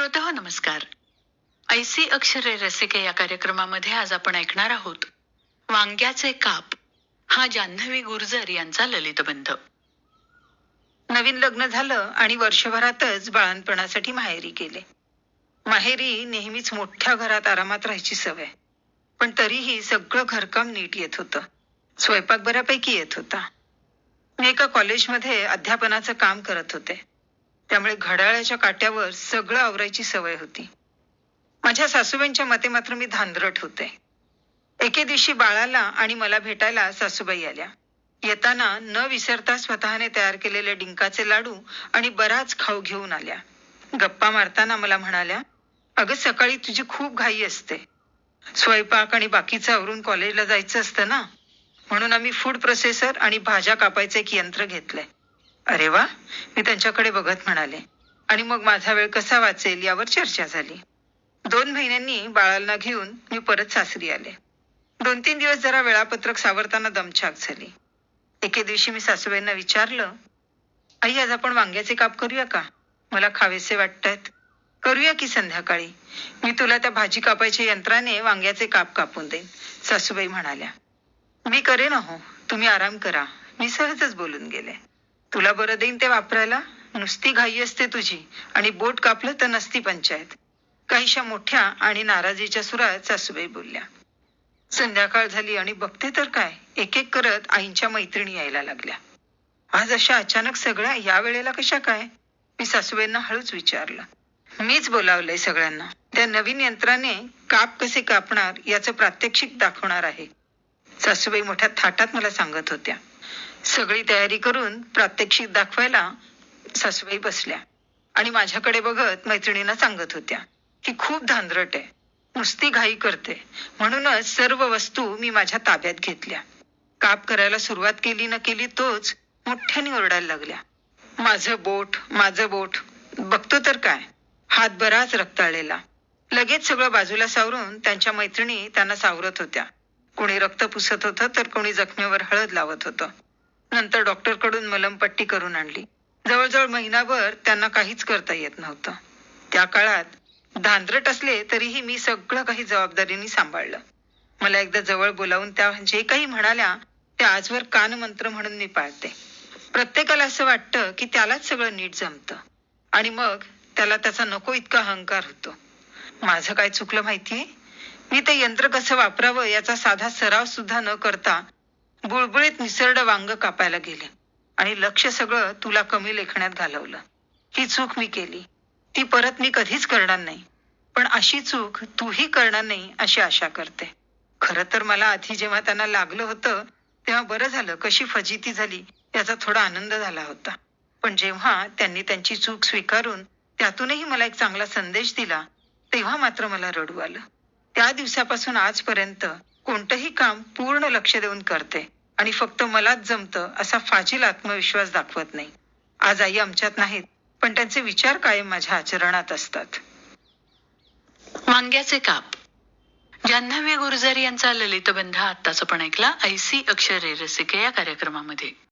श्रोते हो नमस्कार. ऐसी अक्षरे रसिके या कार्यक्रमामध्ये आज आपण ऐकणार आहोत. वांग्याचे काप. हा जान्हवी गुर्जर यांचा ललितबंध नवीन लग्न झालं आणि वर्षभरातच बाळणपणासाठी माहेरी गेले. माहेरी नेहमीच मोठ्या घरात आरामात राहायची सवय. पण तरीही सगळं घरकाम नीट येत होतं. स्वयंपाक बऱ्यापैकी येत होता. मी एका कॉलेजमध्ये अध्यापनाचं काम करत होते. त्यामुळे घड्याळाच्या काट्यावर सगळं आवरायची सवय होती. माझ्या सासूबाईंच्या मते मात्र मी धांदरट होते. एके दिवशी बाळाला आणि मला भेटायला सासूबाई आल्या. येताना न विसरता स्वतःने तयार केलेले डिंकाचे लाडू आणि बराच खाऊ घेऊन आल्या. गप्पा मारताना मला म्हणाल्या अगं सकाळी तुझी खूप घाई असते. स्वयंपाक आणि बाकीचं आवरून कॉलेजला जायचं असतं ना? म्हणून आम्ही फूड प्रोसेसर आणि भाज्या कापायचं एक यंत्र घेतलंय. अरे वा मी त्यांच्याकडे बघत म्हणाले. आणि मग माझा वेळ कसा वाचेल यावर चर्चा झाली. दोन महिन्यांनी बाळाला घेऊन मी परत सासरी आले. दोन तीन दिवस जरा वेळापत्रक सावरताना दमछाक झाली. एके दिवशी मी सासूबाईंना विचारलं आई आज आपण वांग्याचे काप करूया का? मला खावेसे वाटतात. करूया की संध्याकाळी? मी तुला त्या भाजी कापायच्या यंत्राने वांग्याचे काप कापून देईन. सासूबाई म्हणाल्या मी करेन हो तुम्ही आराम करा. मी सहजच बोलून गेले. तुला बरं देईन ते वापरायला? नुसती घाई असते तुझी. आणि बोट कापलं तर नसती पंचायत. काहीशा मोठ्या आणि नाराजीच्या सुरात सासूबाई बोलल्या. संध्याकाळ झाली आणि बघते तर काय? एक एक करत आईंच्या मैत्रिणी यायला लागल्या. आज अशा अचानक सगळ्या या वेळेला कशा काय? मी सासूबाईंना हळूच विचारलं. मीच बोलावलंय सगळ्यांना. त्या नवीन यंत्राने काप कसे कापणार याचं प्रात्यक्षिक दाखवणार आहे. सासूबाई मोठ्या थाटात मला सांगत होत्या. सगळी तयारी करून प्रात्यक्षिक दाखवायला सासूबाई बसल्या. आणि माझ्याकडे बघत मैत्रिणींना सांगत होत्या की खूप धांदरट आहे. नुसती घाई करते. म्हणूनच सर्व वस्तू मी माझ्या ताब्यात घेतल्या. काप करायला सुरुवात केली न केली तोच मोठ्याने ओरडायला लागल्या. माझं बोट माझं बोट. बघतो तर काय? हात बराच रक्ताळलेला. लगेच सगळं बाजूला सावरून त्यांच्या मैत्रिणी त्यांना सावरत होत्या. कोणी रक्त पुसत होतं तर कोणी जखमेवर हळद लावत होतं. नंतर डॉक्टरकडून मलमपट्टी करून आणली. जवळजवळ महिनाभर त्यांना काहीच करता येत नव्हतं. त्या काळात धांद्रट असले तरीही मी सगळं काही जबाबदारीने सांभाळलं. मला एकदा जवळ बोलावून त्या जे काही म्हणाल्या ते आजवर कानमंत्र म्हणून मी पाळते. प्रत्येकाला असं वाटतं की त्यालाच सगळं नीट जमतं. आणि मग त्याला त्याचा नको इतका अहंकार होतो. माझं काय चुकलं माहितीये? मी ते यंत्र कसं वापरावं याचा साधा सराव सुद्धा न करता बुळबुळीत निसरडं वांग कापायला गेले. आणि लक्ष सगळं तुला कमी लेखण्यात घालवलं. ही चूक मी केली. ती परत मी कधीच करणार नाही. पण अशी चूक तूही करणार नाही अशी आशा करते. खरं तर मला आधी जेव्हा त्यांना लागलं होतं तेव्हा बरं झालं. कशी फजिती झाली याचा थोडा आनंद झाला होता. पण जेव्हा त्यांनी त्यांची चूक स्वीकारून त्यातूनही मला एक चांगला संदेश दिला तेव्हा मात्र मला रडू आलं. त्या दिवसापासून आजपर्यंत कोणतंही काम पूर्ण लक्ष देऊन करते. आणि फक्त मलाच जमतं असा फाजील आत्मविश्वास दाखवत नाही. आज आई आमच्यात नाहीत पण त्यांचे विचार कायम माझ्या आचरणात असतात. वांग्याचे काप. जान्हवी गुरुजारी यांचा ललितबंध आत्ताच आपण ऐकला ऐसी अक्षरे रसिके या कार्यक्रमामध्ये.